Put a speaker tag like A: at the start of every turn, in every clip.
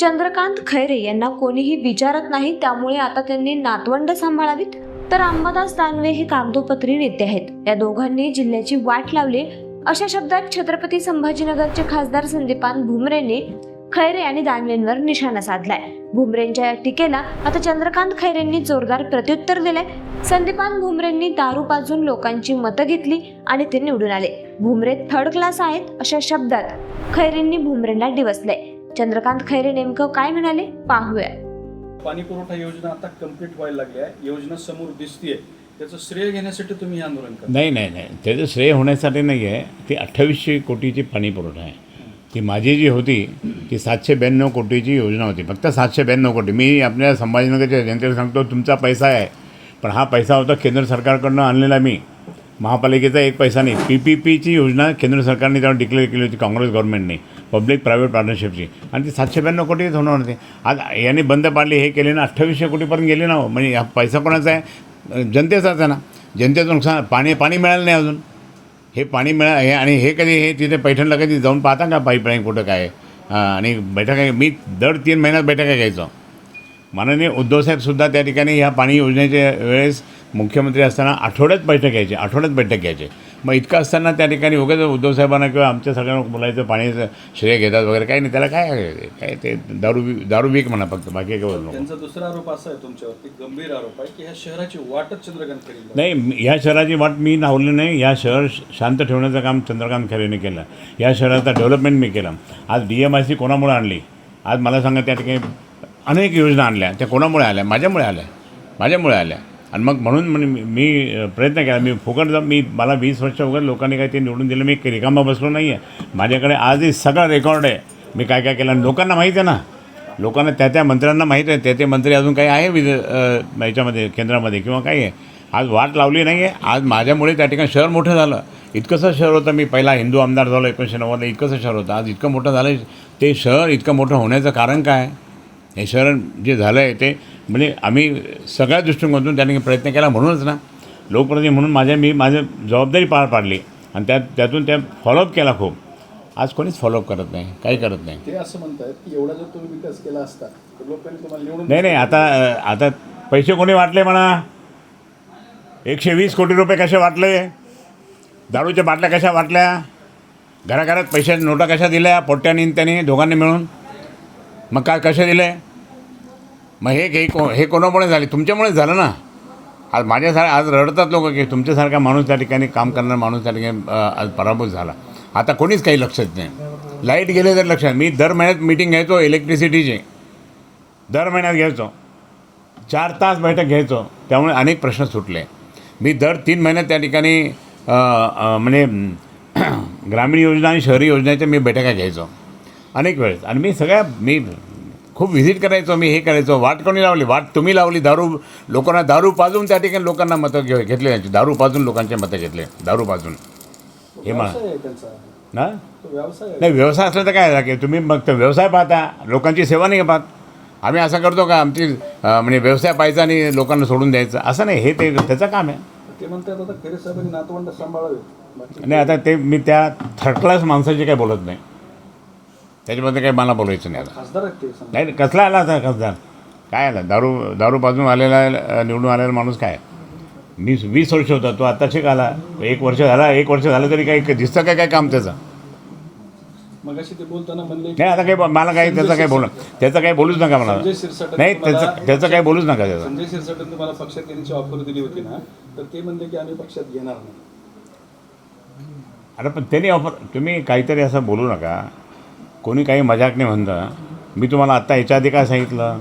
A: चंद्रकांत खैरे यांना कोणीही विचारत नाही त्यामुळे आता त्यांनी नातवंड सांभाळावीत? तर अंबादास दानवे हे कागदोपत्री नेते आहेत. या दोघांनी जिल्ह्याची वाट लावली. अशा शब्दात छत्रपती संभाजीनगरचे खासदार संदीपान भुमरेंनी खैरे आणि दानवेंवर निशाणा साधलाय. भुमरेंच्या या टीकेला आता चंद्रकांत खैरेंनी जोरदार प्रत्युत्तर दिलंय. संदीपान भुमरेंनी दारू पाजून लोकांची मतं घेतली आणि ते निवडून आले. भुमरे थर्ड क्लास आहेत अशा शब्दात खैरेंनी भुमरेंना डिवसलंय. चंद्रकांत खैरे नेमकं काय म्हणाले? पाहूया.
B: पाणी पुरवठा योजना आता कंप्लीट व्हायला लागली आहे. योजना समोर दिसतीये. त्याचं श्रेय घेण्यासाठी तुम्ही हे आंदोलन करा
C: नाही नाही नाही. त्याचं श्रेय होण्यासाठी नाही आहे ती अठ्ठावीसशे कोटीची पाणी पुरवठा आहे. ती माझी जी होती ती सातशे ब्याण्णव कोटीची योजना होती. फक्त सातशे ब्याण्णव कोटी. मी आपल्या संभाजीनगरच्या जनतेला सांगतो तुमचा पैसा आहे. पण हा पैसा होता केंद्र सरकारकडनं आणलेला मी. महापालिकेचा एक पैसा नाही. पी पी पीची योजना केंद्र सरकारने त्यावर डिक्लेअर केली होती काँग्रेस गव्हर्नमेंटने पब्लिक प्रायव्हेट पार्टनरशिपची. आणि ती सातशे ब्याण्णव कोटीच होणार होते. आज यांनी बंद पाडली हे केले ना अठ्ठावीसशे कोटीपर्यंत गेले ना हो. म्हणजे हा पैसा कोणाचा आहे? जनतेचाच आहे ना. जनतेचं नुकसान पाणी पाणी मिळालं नाही अजून. हे पाणी मिळा हे आणि हे कधी हे तिथे पैठणला कधी जाऊन पाहता का पाईपलाईन कुठं काय आहे? आणि बैठका मी दर तीन महिन्यात बैठका घ्यायचो. माननीय उद्धवसाहेबसुद्धा त्या ठिकाणी ह्या पाणी योजनेच्या वेळेस मुख्यमंत्री असताना आठवड्यात बैठक घ्यायची आठवड्यात बैठक घ्यायची. मग इतकं असताना त्या ठिकाणी उगाच उद्धवसाहेबांना किंवा आमच्या सगळ्यांना बोलायचं पाणीचं श्रेय घेतात वगैरे काही नाही त्याला काय? काय ते दारू दारू विक म्हणा फक्त बाकी काय बोलू नको.
B: त्यांचा दुसरा आरोप असा आहे तुमच्यावरती गंभीर आरोप आहे की ह्या शहराची वाटच चंद्रकांत खैरे
C: नाही ह्या शहराची वाट मी लावली नाही या शहर शांत ठेवण्याचं काम चंद्रकांत खरेने केलं. या शहराचा डेव्हलपमेंट मी केलं. आज डी एम आय सी कोणामुळे आणली? आज मला सांगा त्या ठिकाणी अनेक योजना आणल्या त्या कोणामुळे आल्या? माझ्यामुळे आल्या. माझ्यामुळे आल्या. आणि मग म्हणून म्हणे मी प्रयत्न केला. मी फुकट जा मी मला वीस वर्ष वगैरे लोकांनी काही ते निवडून दिलं. मी रिकामा बसलो नाही आहे माझ्याकडे आजही सगळं रेकॉर्ड आहे. मी काय काय केलं? आणि लोकांना माहीत आहे ना. लोकांना त्या त्या मंत्र्यांना माहीत आहे. त्या ते मंत्री अजून काही आहे विध याच्यामध्ये केंद्रामध्ये किंवा काही आहे? आज वाट लावली नाही आहे आज माझ्यामुळे त्या ठिकाणी शहर मोठं झालं. इतकंसं शहर होतं. मी पहिला हिंदू आमदार झालो एकोणीसशे नव्वदला. इतकंसं शहर होतं. आज इतकं मोठं झालं ते शहर इतकं मोठं होण्याचं कारण काय? हे शहर जे झालं आहे ते म्हणजे आम्ही सगळ्या दृष्टिकोनातून त्यांनी प्रयत्न केला म्हणूनच ना. लोकप्रतिनिधी म्हणून माझ्या मी माझी जबाबदारी पार पाडली. आणि त्यात त्यातून त्या फॉलोअप केला खूप. आज कोणीच फॉलोअप करत नाही काही करत नाही.
B: ते असं म्हणतायत की एवढा जर तुम्ही विकास केला असता लोकांनी तुम्हाला निवडून
C: नाही नाही आता आता पैसे कोणी वाटले म्हणा? एकशे वीस कोटी रुपये कसे वाटले? दारूच्या बाटल्या कशा वाटल्या? घराघरात पैशाच्या नोटा कशा दिल्या? पोट्ट्यानी त्यांनी दोघांनी मिळून? मग काय कसे दिले? मग हे काही को हे कोणामुळे झाले? तुमच्यामुळे झालं ना? आज माझ्यासारखं आज रडतात लोक की तुमच्यासारखा माणूस त्या ठिकाणी काम करणारा माणूस त्या ठिकाणी आज पराभूत झाला. आता कोणीच काही लक्षात नाही. लाइट गेले तर लक्षात. मी दर महिन्यात मीटिंग घ्यायचो इलेक्ट्रिसिटीची दर महिन्यात घ्यायचो. चार तास बैठक घ्यायचो. त्यामुळे अनेक प्रश्न सुटले. मी दर तीन महिन्यात त्या ठिकाणी म्हणजे ग्रामीण योजना आणि शहरी योजनेच्या मी बैठका घ्यायचो. अनेक वेळेस. आणि मी सगळ्या मी खूप व्हिजिट करायचो मी हे करायचो. वाट कोणी लावली? वाट तुम्ही लावली. दारू लोकांना दारू पाजून त्या ठिकाणी लोकांना मतं घे घेतले त्यांची. दारू पाजून लोकांचे मतं घेतले. दारू पाजून. हे मला ना? नाही व्यवसाय असला तर काय की तुम्ही मग तर व्यवसाय पाहता. लोकांची सेवा नाही पाहत? आम्ही असं करतो का? आमची म्हणजे व्यवसाय पाहायचा आणि लोकांना सोडून द्यायचं. असं नाही. हे ते त्याचं काम आहे.
B: ते म्हणतात आता खैरे साहेबांनी नातवंड सांभाळावे.
C: नाही आता ते मी त्या थर्ड क्लास माणसाची काही बोलत नाही. त्याच्यामध्ये काही मला बोलायचं नाही आता.
B: खासदार आहेत ते सांगा.
C: नाही कसला आला आता खासदार? काय आला? दारू दारू पाजून आलेला अं, निवडून आलेला माणूस काय? मी वीस वर्ष होता तो आता शिक आला. एक वर्ष झाला एक वर्ष झालं तरी काही दिसतं काय काय काम त्याचं?
B: मगाशी ते बोलताना म्हणले की
C: नाही आता काही मला काही त्याचं काही बोल त्याचं काही बोलूच नका मला.
B: संजय शिरसाट
C: नाही त्याचं त्याचं काही बोलूच नका त्याचं.
B: संजय शिरसाटांनी तुम्हाला पक्षात घेण्याची ऑफर दिली होती ना तर ते म्हणले की आम्ही पक्षात घेणार नाही.
C: अरे पण त्यांनी ऑफर तुम्ही काहीतरी असं बोलू नका. कोणी काही मजाक नाही म्हणतं. मी तुम्हाला आत्ता याच्या आधी काय सांगितलं?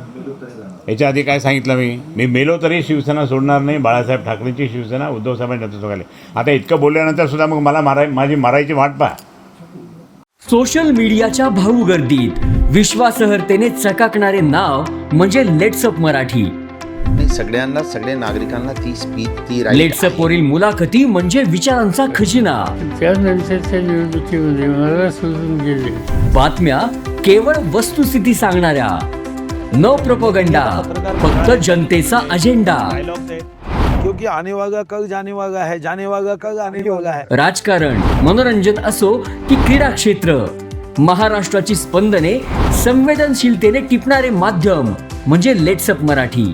C: याच्या आधी काय सांगितलं मी? मी मेलो तरी शिवसेना सोडणार नाही बाळासाहेब ठाकरेंची शिवसेना उद्धवसाहेबांनी नेतृत्वाखाली आता इतकं बोलल्यानंतर सुद्धा मग मला माराय माझी मारायची वाट पहा.
D: सोशल मीडियाच्या भाऊ गर्दीत. विश्वासार्हतेने चकाकणारे नाव म्हणजे लेट्सअप मराठी.
E: नाही सगळ्यांना सगळ्या नागरिकांना ती स्पीच ती right
D: लेट्सअप
E: आहे.
D: वरील मुलाखती म्हणजे विचारांचा खजिना.
F: त्यानंतरच्या निवडणुकीमध्ये मला सोडून गेले.
D: बातम्या केवळ वस्तुस्थिती सांगणाऱ्या. न प्रपोगंडा फक्त जनतेचा अजेंडा
G: क्योंकि आने वाला कल जाने वाला है जाने वाला कल आने वाला है.
D: राजकारण मनोरंजन असो की क्रीडा क्षेत्र. महाराष्ट्राची स्पंदने संवेदनशीलतेने टिपणारे माध्यम म्हणजे लेट्सअप मराठी.